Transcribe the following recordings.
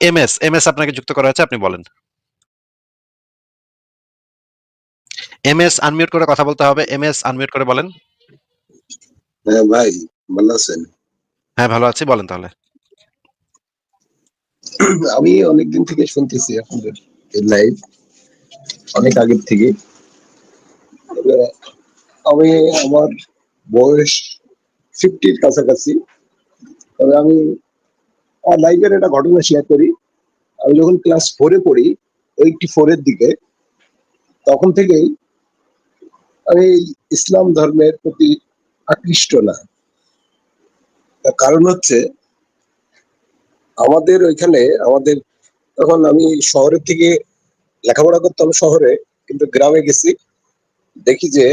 M S M S আপনাকে যুক্ত করা হয়েছে আপনি বলেন। এমএস আনমিউট করে কথা বলতে হবে। এমএস আনমিউট করে বলেন। হ্যাঁ ভাই ভালো আছেন? হ্যাঁ ভালো আছি বলেন তাহলে। আমি অনেকদিন থেকে শুনতেছি আপনাদের লাইভ অনেক আগের থেকে। আমি আমার বয়স ফিফটির কাছাকাছি। তবে আমি লাইফের একটা ঘটনা শেয়ার করি। আমি যখন ক্লাস ফোরে পড়ি এইটটি ফোরের দিকে, তখন থেকেই আমি ইসলাম ধর্মের প্রতি আকৃষ্ট না। তার কারণ হচ্ছে, আমাদের ওইখানে, আমাদের তখন আমি শহরের থেকে লেখাপড়া করতাম শহরে, কিন্তু গ্রামে গেছি। দেখি যে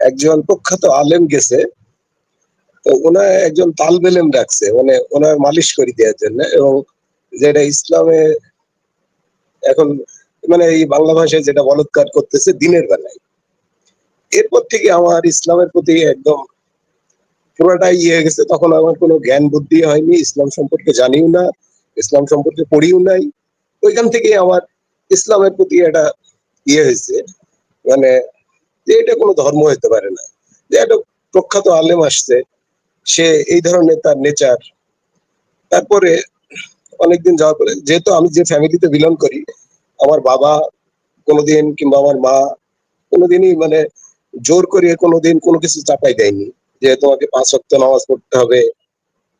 একজন প্রখ্যাত আলেম গেছে তো ওনার একজন তালবেলেম রাখছে মানে ওনার মালিশ করে দেওয়ার জন্য এবং যেটা ইসলামে এখন মানে এই বাংলা ভাষায় যেটা বলৎকার করতেছে দিনের বেলায়। এরপর থেকে আমার ইসলামের প্রতি একদম পুরোটাই ইয়ে গেছে। তখন আমার কোনো জ্ঞান বুদ্ধি হয়নি, ইসলাম সম্পর্কে জানিও না, ইসলাম সম্পর্কে পড়িও নাই। ওইখান থেকে আমার ইসলামের প্রতি একটা ইয়ে হয়েছে মানে যে এটা কোনো ধর্ম হতে পারে না। যে একটা প্রখ্যাত আলেম আসছে সে এই ধরনের তার নেচার তারপরে অনেকদিন যাওয়ার পরে, যেহেতু আমি যে ফ্যামিলিতে বিলং করি, আমার বাবা কোনোদিন কিংবা আমার মা কোনোদিনই মানে জোর করে কোনোদিন কোনো কিছু চাপাই দেয়নি। যে তোমাকে পাঁচ ওয়াক্ত নামাজ পড়তে হবে,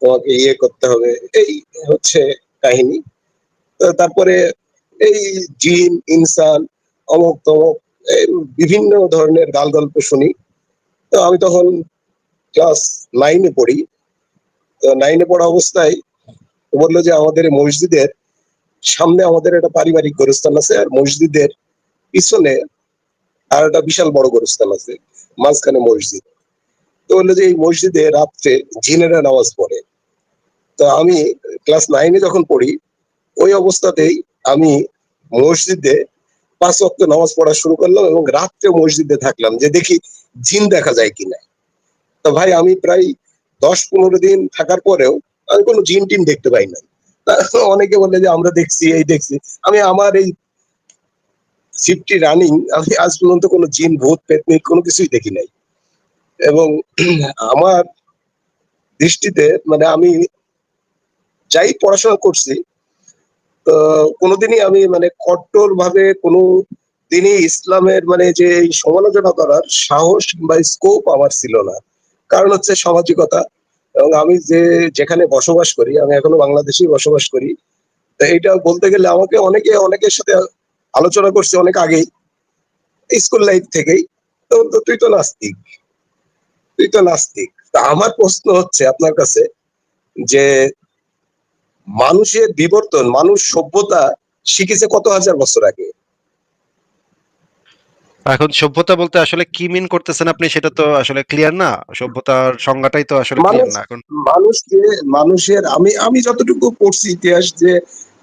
তোমাকে ইয়ে করতে হবে, এই হচ্ছে কাহিনী। তো তারপরে এই জিন, ইনসান অমুক তমক বিভিন্ন ধরনের গাল গল্প শুনি। তো আমি তখন ক্লাস নাইনে পড়ি। নাইনে পড়া অবস্থায় বলল যে আমাদের মসজিদের সামনে আমাদের একটা পারিবারিক গোরস্থান আছে আর মসজিদের পিছনে আর একটা বিশাল বড় গোরস্থান আছে, মাঝখানে মসজিদ। তো বলল যে এই মসজিদে রাত্রে জিনেরা নামাজ পড়ে। তো আমি ক্লাস নাইনে যখন পড়ি, ওই অবস্থাতেই আমি মসজিদে পাঁচ ওয়াক্ত নামাজ পড়া শুরু করলাম এবং রাত্রে মসজিদে থাকলাম যে দেখি জিন দেখা যায় কিনা। তো ভাই, আমি প্রায় দশ পনেরো দিন থাকার পরেও আমি কোনো জিন টিন দেখতে পাই নাই। অনেকে বলে যে, আমরা দেখছি, এই দেখছি। আমি আমার এই ফিফটি রানিং আমি আজ পর্যন্ত কোনো জিন, ভূত, পেতনি কোনো কিছুই দেখি নাই। এবং আমার দৃষ্টিতে মানে আমি যাই পড়াশোনা করছি, তো কোনোদিনই আমি মানে কট্টর ভাবে কোনো দিনই ইসলামের মানে যে সমালোচনা করার সাহস বা স্কোপ আমার ছিল না। কারণ হচ্ছে সামাজিকতা। এবং আমি যে, যেখানে বসবাস করি, আমি এখনও বাংলাদেশেই বসবাস করি। তো এইটা বলতে গেলে আমাকে অনেকে, অনেকের সাথে আলোচনা করছে অনেক আগেই। স্কুল লাইফ থেকেই। তো তুই তো নাস্তিক। তুই তো নাস্তিক। তা আমার প্রশ্ন হচ্ছে আপনার কাছে যে, মানুষের বিবর্তন, মানুষ সভ্যতা শিখেছে কত হাজার বছর আগে? এখন সভ্যতা বলতে আসলে কি মিন করতেছেন আপনি সেটা তো আসলে ক্লিয়ার না। সভ্যতার সংজ্ঞাটাই তো আসলে ক্লিয়ার না এখন। মানুষকে মানুষের আমি আমি যতটুকু পড়ছি ইতিহাস যে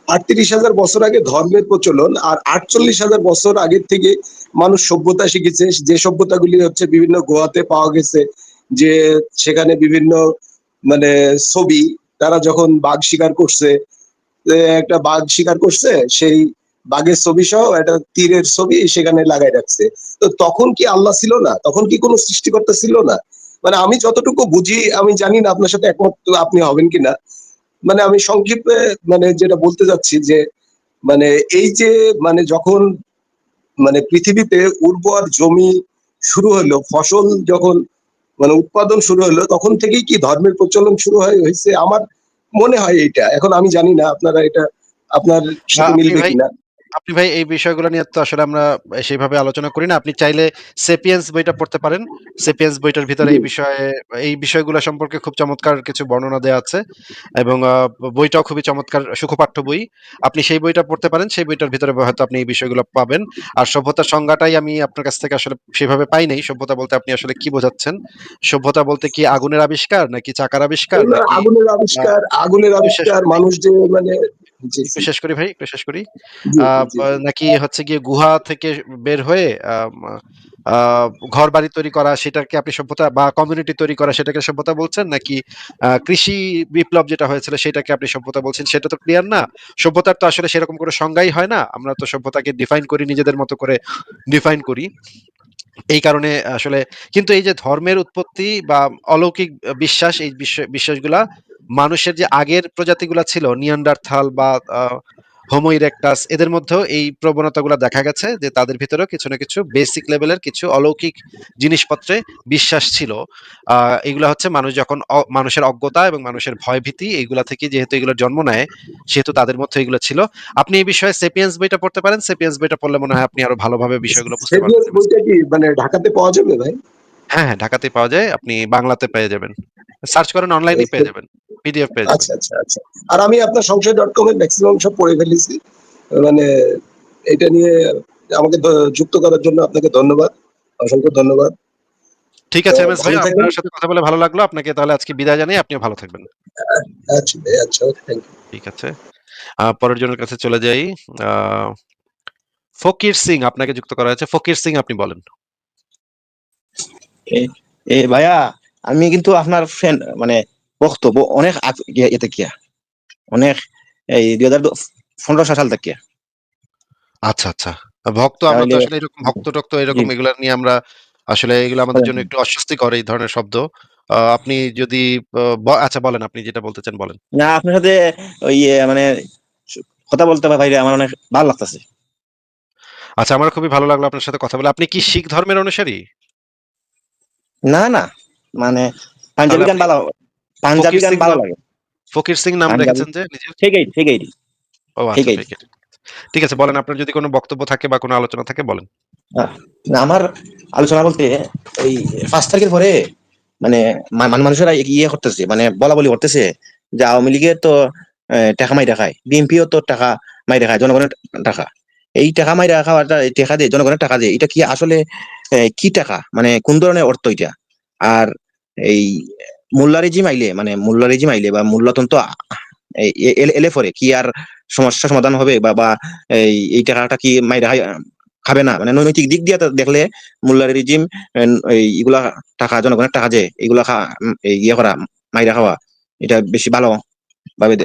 আটত্রিশ হাজার বছর আগে ধর্মের প্রচলন আর আটচল্লিশ হাজার বছর আগের থেকে মানুষ সভ্যতা শিখেছে। যে সভ্যতাগুলি হচ্ছে বিভিন্ন গোয়াতে পাওয়া গেছে যে সেখানে বিভিন্ন মানে ছবি তারা যখন বাঘ শিকার করছে একটা বাঘ শিকার করছে সেই বাঘের ছবি সহ একটা তীরের ছবি সেখানে লাগাই রাখছে। তো তখন কি আল্লাহ ছিল না? তখন কি কোনো সৃষ্টিকর্তা ছিল না? মানে আমি যতটুকু বুঝি আমি জানি না আপনার সাথে একমত আপনি হবেন কিনা। মানে আমি সংক্ষেপে মানে যেটা বলতে যাচ্ছি যে মানে এই যে মানে যখন মানে পৃথিবীতে উর্বর জমি শুরু হলো ফসল যখন মানে উৎপাদন শুরু হলো তখন থেকেই কি ধর্মের প্রচলন শুরু হয় হয়েছে? আমার মনে হয় এটা এখন আমি জানি না আপনারা এটা আপনার মিলবে কিনা। আপনি ভাই এই বিষয়গুলো নিয়ে তো আসলে আমরা সেইভাবে আলোচনা করি না। আপনি চাইলে সেপিয়েন্স বইটা পড়তে পারেন। সেপিয়েন্স বইটার ভিতরে এই বিষয়ে এই বিষয়গুলো সম্পর্কে খুব চমৎকার কিছু বর্ণনা দেওয়া আছে এবং বইটাও খুবই চমৎকার সুখপাঠ্য বই। আপনি সেই বইটা পড়তে পারেন সেই বইটার ভিতরে হয়তো আপনি এই বিষয়গুলো পাবেন। আর সভ্যতার সংজ্ঞাটাই আমি আপনার কাছ থেকে আসলে সেভাবে পাই নাই। সভ্যতা বলতে আপনি আসলে কি বোঝাচ্ছেন? সভ্যতা বলতে কি আগুনের আবিষ্কার নাকি চাকার আবিষ্কার আগুনের আবিষ্কার আগুনের আবিষ্কার মানুষ যে মানে একটু শেষ করি ভাই একটু শেষ করি নাকি হচ্ছে গিয়ে গুহা থেকে বের হয়ে ঘর বাড়ি তৈরি করা সেটাকে আপনি সভ্যতা বা কমিউনিটি তৈরি করা সেটাকে সভ্যতা বলছেন? নাকি কৃষি বিপ্লব যেটা হয়েছিল সেটাকে আপনি সভ্যতা বলছেন? সেটা তো ক্লিয়ার না। সভ্যতার তো আসলে সেরকম কোনো সংজ্ঞাই হয় না। আমরা তো সভ্যতাকে ডিফাইন করি নিজেদের মতো করে ডিফাইন করি। এই কারণে আসলে কিন্তু এই যে ধর্মের উৎপত্তি বা অলৌকিক বিশ্বাস এই বিশ্ব- বিশ্বাসগুলা মানুষের যে আগের প্রজাতিগুলা ছিল নিয়ান্ডারথাল বা হোমো ইরেক্টাস এদের মধ্যেও এই প্রবণতাগুলো দেখা গেছে যে তাদের ভিতরেও কিছু না কিছু বেসিক লেভেলের কিছু অলৌকিক জিনিসপত্রে বিশ্বাস ছিল। আহ এগুলা হচ্ছে মানুষ যখন মানুষের অজ্ঞতা এবং মানুষের ভয়ভীতি এইগুলা থেকে যেহেতু এগুলো জন্ম নেয় সেহেতু তাদের মধ্যে এগুলো ছিল। আপনি এই বিষয়ে সেপিয়েন্স বইটা পড়তে পারেন। সেপিয়েন্স বইটা পড়লে মনে হয় আপনি আরও ভালোভাবে বিষয়গুলো বুঝতে পারবেন মানে ঢাকাতে পাওয়া যাবে ভাই? হ্যাঁ হ্যাঁ ঢাকাতে পাওয়া যায়। আপনি বাংলাতে পেয়ে যাবেন। সার্চ করেন অনলাইনে পেয়ে যাবেন। পিডিএফ যাবেন। আচ্ছা আচ্ছা আচ্ছা। আর আমি আপনার সংশয় ডট কম এর ম্যাক্সিমাম সব পড়ে ফেলেছি। মানে এটা নিয়ে আমাকে যুক্ত করার জন্য আপনাকে ধন্যবাদ। অসংখ্য ধন্যবাদ। ঠিক আছে তো এম এস ভাই আপনার সাথে কথা বলে ভালো লাগল। আপনাকে তাহলে আজকে বিদায় জানাই আপনিও ভালো থাকবেন। আচ্ছা আচ্ছা থ্যাংক ইউ ঠিক আছে। পরের জনের কাছে চলে যাই। আহ, ফকির সিং আপনাকে যুক্ত করা হয়েছে। ফকির সিং আপনি বলেন। এ ভাইয়া আমি কিন্তু আপনার ফ্রেন্ড মানে বক্তব্য অনেক আগ- ইয়ে- ইয়েতে কিয়া অনেক এই দুই হাজার পনেরো সাল থেকে আচ্ছা আচ্ছা। ভক্ত আমরা তো আসলে এরকম ভক্ত টক্ত এরকম। এগুলা নিয়ে আমরা আসলে এগুলো আমাদের হ্যাঁ। জন্য একটু অস্বস্তিকর এই ধরনের শব্দ। আপনি যদি আচ্ছা বলেন আপনি যেটা বলতে চান বলেন। না আপনার সাথে ওই ইয়ে মানে কথা বলতে পারি আমার অনেক ভালো লাগতেছে। আচ্ছা আমার খুবই ভালো লাগল আপনার সাথে কথা বলে। আপনি কি শিখ ধর্মের অনুসারী? না না। মানে পাঞ্জাবি গান ভালো পাঞ্জাবি গান ভালো লাগে। ফকির সিং নাম রেখেছেন যে নিজের ঠিকই ঠিকই। ও আচ্ছা। ঠিক আছে বলেন আপনার যদি কোনো বক্তব্য থাকে বা কোনো আলোচনা থাকে বলেন। আমার আলোচনা বলতে এই পাঁচ তারিখের পরে মানে মান- মানুষেরা ইয়ে করতেছে মানে বলা বলি করতেছে যে আওয়ামী লীগের তো টাকা মাই দেখায় বিএনপিও তো টাকা মাই দেখায় জনগণের টাকা। এই টাকা মাই রাখা টাকা দিয়ে জনগণের টাকা দিয়ে এটা কি আসলে কি টাকা? মানে কোন ধরনের অর্থ এটা? আর এই মোল্লা রেজিম আইলে মানে মোল্লা রেজিম আইলে বা মূল্যতন্ত্র এলে- পরে কি আর সমস্যা সমাধান হবে বা বা এই টাকাটা কি মাই দেখায় খাবে না? মানে নৈতিক দিক দিয়ে দেখলে মোল্লার রিজিম এইগুলা টাকা, জনগণের টাকা যে, এগুলা খা এই ইয়ে করা, মাইরা খাওয়া, এটা বেশি ভালো ভাবে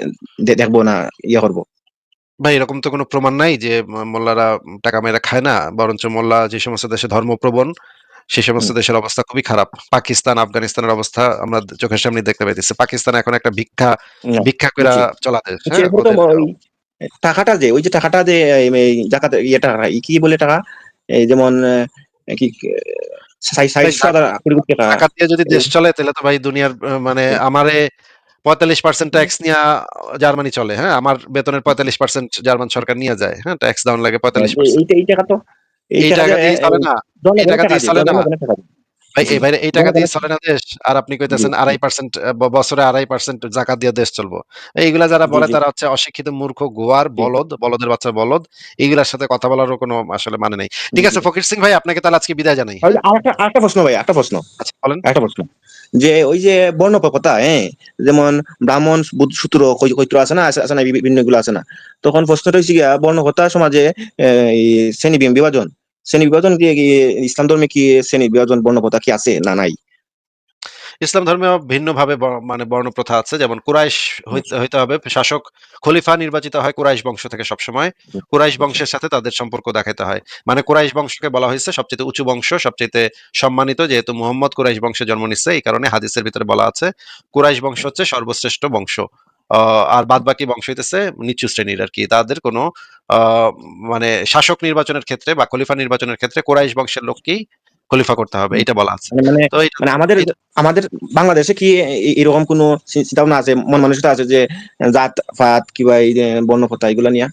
দেখব না ইয়ে করব। ভাই, এরকম তো কোনো প্রমাণ নাই যে মোল্লারা টাকা মেয়েরা খায় না, বরঞ্চ মোল্লা যে সমস্ত দেশে ধর্মপ্রবণ সেই সমস্ত দেশের অবস্থা খুবই খারাপ। পাকিস্তান আফগানিস্তানের অবস্থা আমরা চোখের সামনে দেখতে পাইতেছি। পাকিস্তান এখন একটা ভিক্ষা ভিক্ষা করে জি। চলা দেশ হচ্ছে হ্যাঁ, টাকাটা যে ওই যে টাকাটা যে জাকাত ইয়ে টাকা কি বলে টাকা? এই যেমন কি টাকা দিয়ে যদি দেশ চলে তাহলে তো ভাই দুনিয়ার মানে আমারে পঁয়তাল্লিশ পার্সেন্ট ট্যাক্স নিয়ে জার্মানি চলে হ্যাঁ আমার বেতনের পঁয়তাল্লিশ পার্সেন্ট জার্মান সরকার নিয়ে যায় হ্যাঁ ট্যাক্স ডাউন লাগে পঁয়তাল্লিশ এই টাকা তো এই টাকা দিয়ে চলে না। এই টাকা দিয়ে চলে না। জনগণের টাকা দিয়ে। ভাই এই বাইরে এই টাকা দিয়ে চলে না দেশ। আর আপনি কইতেছেন। আড়াই পার্সেন্ট বছরে আড়াই পার্সেন্ট জাকাত দিয়ে দেশ চলবো। এইগুলা যারা বলে তারা হচ্ছে অশিক্ষিত মূর্খ গোয়ার বলদ বলদের বাচ্চা বলদ। এইগুলার সাথে কথা বলারও কোনো আসলে মানে নেই। ঠিক আছে ফকির সিং ভাই আপনাকে তাহলে আজকে বিদায় জানাই। আরেকটা আরেকটা প্রশ্ন ভাই একটা প্রশ্ন। আচ্ছা বলেন। একটা প্রশ্ন। যে ওই যে বর্ণপকতা হ্যাঁ? যেমন ব্রাহ্মণ বুদ্ধ সূত্র কৈত্র আছে না? আছে না বিভিন্নগুলো আছে না? তখন প্রশ্নটা হচ্ছে গিয়া বর্ণকতা সমাজে শ্রেণি বিভাজন। শ্রেণি বিভাজন কি কি ইসলাম ধর্মে কি শ্রেণি বিভাজন বর্ণপ্রথা কি আছে না নাই? ইসলাম ধর্মে ভিন্নভাবে মানে বর্ণ প্রথা আছে যেমন কুরাইশ হইতে হইতে হবে। শাসক খলিফা নির্বাচিত হয় কুরাইশ বংশ থেকে সবসময়। কুরাইশ বংশের সাথে তাদের সম্পর্ক দেখাতে হয়। মানে কুরাইশ বংশকে বলা হয়েছে সবচেয়ে উঁচু বংশ সবচেয়ে সম্মানিত যেহেতু মুহাম্মদ কুরাইশ বংশে জন্ম নিচ্ছে এই কারণে হাদিসের ভিতরে বলা আছে কুরাইশ বংশ হচ্ছে সর্বশ্রেষ্ঠ বংশ। আর বাদ বাকি বংশ হইতেছে নিচু শ্রেণির আর কি তাদের কোনো আহ, মানে শাসক নির্বাচনের ক্ষেত্রে বা খলিফা নির্বাচনের ক্ষেত্রে কুরাইশ বংশের লোককেই খলিফা করতে হবে এটা বলা আছে। মানে মানে মানে আমাদের আমাদের বাংলাদেশে কি এরকম কোনো ভাবনা আছে মন মানসিকতা আছে যে জাত ফাত কিবা এই বর্ণকতা এগুলা নিয়ে?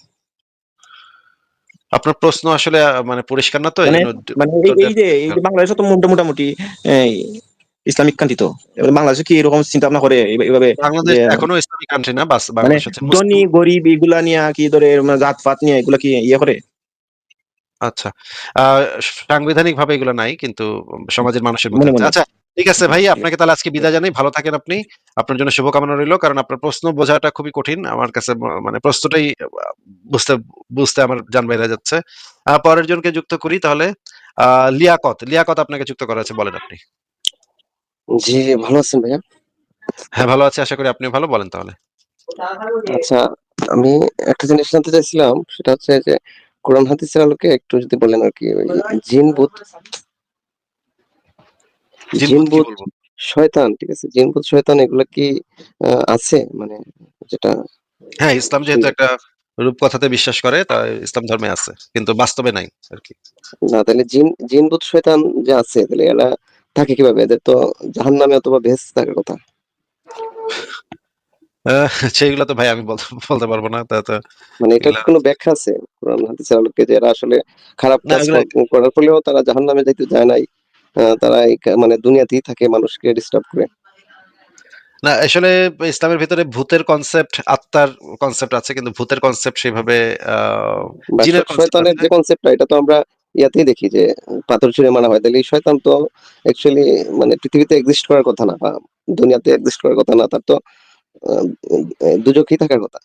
আপনার প্রশ্ন আসলে মানে পরিষ্কার না তো? মানে- মানে এই যে বাংলাদেশে তো মোটা- মোটামুটি ইসলামিক কান্ট্রি তো। এবার বাংলাদেশে কি এরকম চিন্তা ভাবনা করে? এই- এইভাবে বাংলাদেশ এখনও ইসলামিক কান্ট্রি না বাস মানে বাংলাদেশ ধনী গরিব এগুলা নিয়ে কি ধরে মানে জাত ফাত নিয়ে এগুলা কি ইয়ে করে? আচ্ছা। সাংবিধানিক ভাবে এগুলো নাই কিন্তু সমাজের মানুষের মধ্যে আচ্ছা ঠিক আছে ভাই আপনাকে তাহলে আজকে বিদায় জানাই। ভালো থাকেন আপনি। আপনার জন্য শুভকামনা রইল কারণ আপনার প্রশ্ন বোঝাটা খুবই কঠিন। আমার কাছে মানে প্রশ্নটাই বুঝতে বুঝতে আমার জান বাইরে যাচ্ছে। পরের জনকে যুক্ত করি তাহলে। আহ লিয়াকত লিয়াকত আপনাকে যুক্ত করা আছে বলেন আপনি। জি ভালো আছেন ভাইয়া? হ্যাঁ ভালো আছে আশা করি আপনি ভালো বলেন তাহলে। আচ্ছা আমি একটা জিনিস জানতে চাইছিলাম সেটা হচ্ছে যে কোরআন হাদিসের আলোকে একটু যদি বলেন আর কি ওই জিন ভূত জিন ভূত শয়তান ঠিক আছে? জিন ভূত শয়তান এগুলো কি আছে? মানে যেটা হ্যাঁ ইসলাম যেহেতু একটা রূপকথাতে বিশ্বাস করে তা ইসলাম ধর্মে আছে কিন্তু বাস্তবে নাই আর কি। না তাহলে জিন জিন ভূত শয়তান যে আছে তাহলে এরা থাকে কীভাবে? এদের তো জাহান্নামে অথবা ভেস থাকার কথা। সেইগুলো তো ভাই আমি বলতে পারব না তা তো মানে এটা কোনো ব্যাখ্যা আছে? কোরআন হাদিসের আলোকে যে এরা আসলে খারাপ কাজ করার ফলেও তারা জাহান্নামে যাইতে যায় নাই তারা মানে দুনিয়াতেই থাকে মানুষকে ডিস্টার্ব করে। না আসলে ইসলামের ভিতরে ভূতের কনসেপ্ট আত্মার কনসেপ্ট আছে কিন্তু ভূতের কনসেপ্ট সেভাবে জিনের। যে কনসেপ্টটা এটা তো আমরা ইয়াতেই দেখি যে পাথর ছুঁড়ে মারা হয়। তাহলে এই শয়তান তো অ্যাকচুয়ালি মানে পৃথিবীতে এক্সিস্ট করার কথা না বা দুনিয়াতে এক্সিস্ট করার কথা না তার তো দুজকেই থাকার কথা।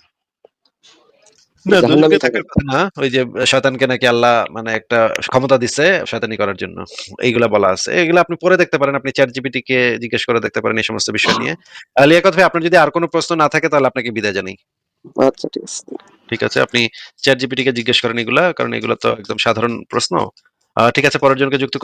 কথা। ওই যে শয়তানকে নাকি আল্লাহ মানে একটা ক্ষমতা দিছে শয়তানি করার জন্য। এইগুলা বলা আছে। এগুলা আপনি পরে দেখতে পারেন আপনি চ্যাট জিপিটি কে জিজ্ঞেস করে দেখতে পারেন এই সমস্ত বিষয় নিয়ে। আহ, লিয়াকত ভাই আপনার যদি আর কোনো প্রশ্ন না থাকে তাহলে আপনাকে বিদায় জানাই। আচ্ছা ঠিক আছে। ঠিক আছে, আপনি চ্যাট কে জিজ্ঞেস করেন এগুলা, কারণ এগুলো তো একদম সাধারণ প্রশ্ন। ঠিক আছে, পরের জনকে যুক্ত